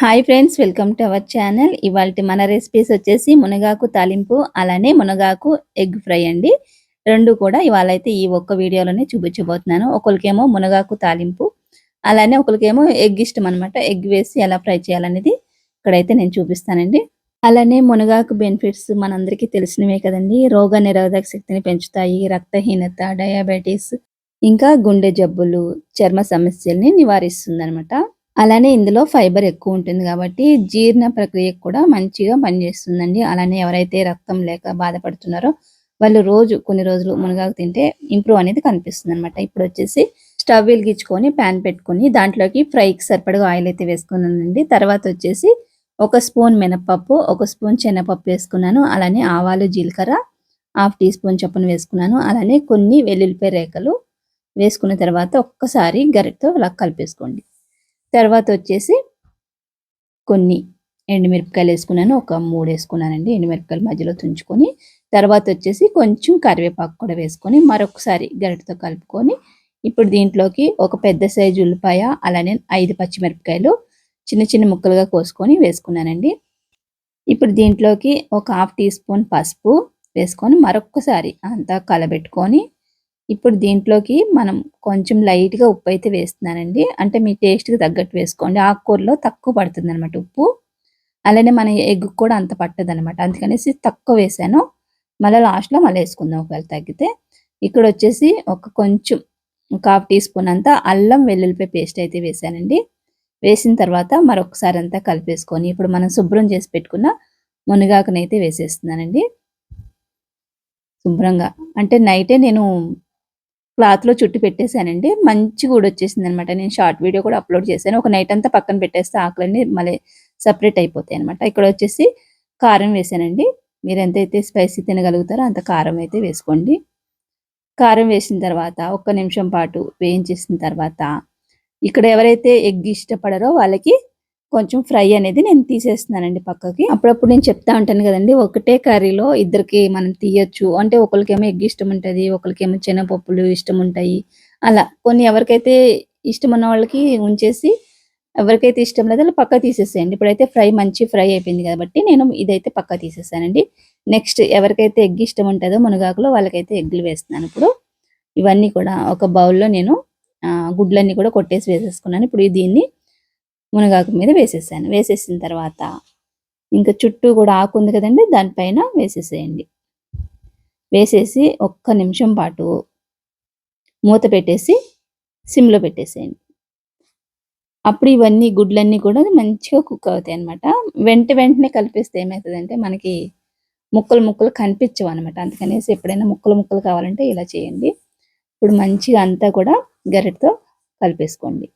Hi friends welcome to our channel. ఇవాళ మన recipes వచ్చేసి మునగాకు తాలింపు అలానే మునగాకు ఎగ్ ఫ్రై అండి. రెండు కూడా ఇవాళ అయితే ఈ ఒక్క వీడియోలోనే చూపించబోతున్నాను. ఒకరికేమో మునగాకు తాలింపు అలానే ఒకరికేమో ఎగ్ ఇష్టం అనమాట ఎగ్ వేసి ఎలా ఫ్రై చేయాలనేది ఇక్కడైతే నేను చూపిస్తానండి. అలానే మునగాకు బెనిఫిట్స్ మనందరికీ తెలిసినవే కదండి. రోగ నిరోధక శక్తిని పెంచుతాయి రక్తహీనత డయాబెటీస్ ఇంకా గుండె జబ్బులు చర్మ సమస్యల్ని నివారిస్తుంది అనమాట అలానే ఇందులో ఫైబర్ ఎక్కువ ఉంటుంది కాబట్టి జీర్ణ ప్రక్రియకు కూడా మంచిగా పనిచేస్తుందండి. అలానే ఎవరైతే రక్తం లేక బాధపడుతున్నారో వాళ్ళు రోజు కొన్ని రోజులు మునగాకు తింటే ఇంప్రూవ్ అనేది కనిపిస్తుంది అనమాట ఇప్పుడు వచ్చేసి స్టవ్ వెలిగించుకొని ప్యాన్ పెట్టుకొని దాంట్లోకి ఫ్రైకి సరిపడగా ఆయిల్ అయితే వేసుకున్నానండి తర్వాత వచ్చేసి ఒక స్పూన్ మినపప్పు ఒక స్పూన్ శనగపప్పు వేసుకున్నాను. అలానే ఆవాలు జీలకర్ర హాఫ్ టీ స్పూన్ చొప్పున వేసుకున్నాను. అలానే కొన్ని వెల్లుల్లిపాయ రేఖలు వేసుకున్న తర్వాత ఒక్కసారి గరిటతో అలా కలిపేసుకోండి. తర్వాత వచ్చేసి కొన్ని ఎండుమిరపకాయలు వేసుకున్నాను. ఒక మూడు వేసుకున్నానండి. ఎండుమిరపకాయలు మధ్యలో తుంచుకొని తర్వాత వచ్చేసి కొంచెం కరివేపాకు కూడా వేసుకొని మరొకసారి గరిటతో కలుపుకొని ఇప్పుడు దీంట్లోకి ఒక పెద్ద సైజు ఉల్లిపాయ అలానే ఐదు పచ్చిమిరపకాయలు చిన్న చిన్న ముక్కలుగా కోసుకొని వేసుకున్నానండి. ఇప్పుడు దీంట్లోకి ఒక హాఫ్ టీ స్పూన్ పసుపు వేసుకొని మరొకసారి అంతా కలబెట్టుకొని ఇప్పుడు దీంట్లోకి మనం కొంచెం లైట్గా ఉప్పు అయితే వేస్తున్నానండి. అంటే మీ టేస్ట్కి తగ్గట్టు వేసుకోండి. ఆకుకూరలో తక్కువ పడుతుంది అనమాట ఉప్పు. అలానే మన ఎగ్ కూడా అంత పట్టదు అనమాట అందుకనేసి తక్కువ వేసాను. మళ్ళీ లాస్ట్లో మళ్ళీ వేసుకుందాం ఒకవేళ తగ్గితే. ఇక్కడ వచ్చేసి ఒక కొంచెం ఒక హాఫ్ టీ స్పూన్ అంతా అల్లం వెల్లుల్లిపాయ పేస్ట్ అయితే వేసానండి. వేసిన తర్వాత మరొకసారి అంతా కలిపేసుకొని ఇప్పుడు మనం శుభ్రం చేసి పెట్టుకున్న మునగాకునైతే వేసేస్తున్నానండి. శుభ్రంగా. అంటే నైటే నేను క్లాత్లో చుట్టి పెట్టేశానండి. మంచి కూడా వచ్చేసింది అనమాట నేను షార్ట్ వీడియో కూడా అప్లోడ్ చేశాను. ఒక నైట్ అంతా పక్కన పెట్టేస్తే ఆకులన్నీ మళ్ళీ సపరేట్ అయిపోతాయి అనమాట. ఇక్కడ వచ్చేసి కారం వేసానండి మీరు ఎంతైతే స్పైసీ తినగలుగుతారో అంత కారం అయితే వేసుకోండి. కారం వేసిన తర్వాత ఒక్క నిమిషం పాటు వేయించేసిన తర్వాత ఇక్కడ ఎవరైతే ఎగ్ ఇష్టపడరో వాళ్ళకి కొంచెం ఫ్రై అనేది నేను తీసేస్తున్నానండి పక్కకి. అప్పుడప్పుడు నేను చెప్తా ఉంటాను కదండి ఒకటే కర్రీలో ఇద్దరికి మనం తీయచ్చు. అంటే ఒకరికేమో ఎగ్ ఇష్టం ఉంటుంది ఒకరికేమో శనగపప్పులు ఇష్టం ఉంటాయి. అలా కొన్ని ఎవరికైతే ఇష్టం ఉన్న వాళ్ళకి ఉంచేసి ఎవరికైతే ఇష్టం లేదో అలా పక్క తీసేసేయండి. ఇప్పుడైతే ఫ్రై మంచి ఫ్రై అయిపోయింది కాబట్టి నేను ఇదైతే పక్క తీసేసానండి. నెక్స్ట్ ఎవరికైతే ఎగ్ ఇష్టం ఉంటుందో మునగాకులో వాళ్ళకైతే ఎగ్గులు వేస్తున్నాను ఇప్పుడు. ఇవన్నీ కూడా ఒక బౌల్లో నేను గుడ్లన్నీ కూడా కొట్టేసి వేసేసుకున్నాను. ఇప్పుడు దీన్ని మునగాకు మీద వేసేసాను. వేసేసిన తర్వాత ఇంకా చుట్టూ కూడా ఆకు ఉంది కదండి దానిపైన వేసేసేయండి. వేసేసి ఒక్క నిమిషం పాటు మూత పెట్టేసి సిమ్లో పెట్టేసేయండి. అప్పుడు ఇవన్నీ గుడ్లన్నీ కూడా మంచిగా కుక్ అవుతాయి అనమాట వెంట వెంటనే కలిపేస్తే ఏమవుతుందంటే మనకి ముక్కలు ముక్కలు కనిపించవు అనమాట అందుకనేసి ఎప్పుడైనా ముక్కలు ముక్కలు కావాలంటే ఇలా చేయండి. ఇప్పుడు మంచిగా అంతా కూడా గరిటతో కలిపేసుకోండి.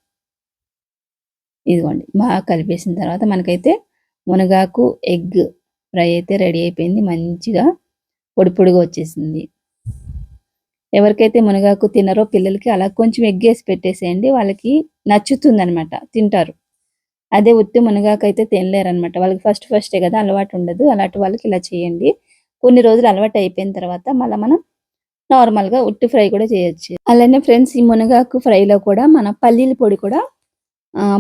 ఇదిగోండి బాగా కలిపేసిన తర్వాత మనకైతే మునగాకు ఎగ్ ఫ్రై అయితే రెడీ అయిపోయింది. మంచిగా పొడి పొడిగా వచ్చేసింది. ఎవరికైతే మునగాకు తినరో పిల్లలకి అలా కొంచెం ఎగ్ వేసి పెట్టేసేయండి. వాళ్ళకి నచ్చుతుంది అనమాట తింటారు. అదే ఉత్తి మునగాకు అయితే తినలేరనమాట. వాళ్ళకి ఫస్ట్ ఫస్టే కదా అలవాటు ఉండదు. అలాంటి వాళ్ళకి ఇలా చేయండి. కొన్ని రోజులు అలవాటు అయిపోయిన తర్వాత మళ్ళీ మనం నార్మల్గా ఉట్టి ఫ్రై కూడా చేయొచ్చు. అలానే ఫ్రెండ్స్ ఈ మునగాకు ఫ్రైలో కూడా మన పల్లీల పొడి కూడా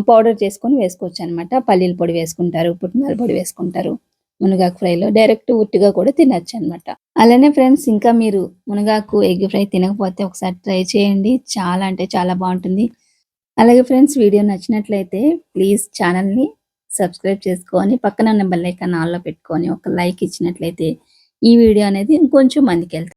పౌడర్ చేసుకొని వేసుకోవచ్చు అనమాట పల్లీల పొడి వేసుకుంటారు పుట్నాల పొడి వేసుకుంటారు మునగాకు ఫ్రైలో. డైరెక్ట్ ఉట్టిగా కూడా తినచ్చు అనమాట అలానే ఫ్రెండ్స్ ఇంకా మీరు మునగాకు ఎగ్ ఫ్రై తినకపోతే ఒకసారి ట్రై చేయండి. చాలా అంటే చాలా బాగుంటుంది. అలాగే ఫ్రెండ్స్ వీడియో నచ్చినట్లయితే ప్లీజ్ ఛానల్ని సబ్స్క్రైబ్ చేసుకొని పక్కన ఉన్న బెల్ ఐకాన్ ఆన్లో పెట్టుకొని ఒక లైక్ ఇచ్చినట్లయితే ఈ వీడియో అనేది ఇంకొంచెం మందికి వెళ్తుంది.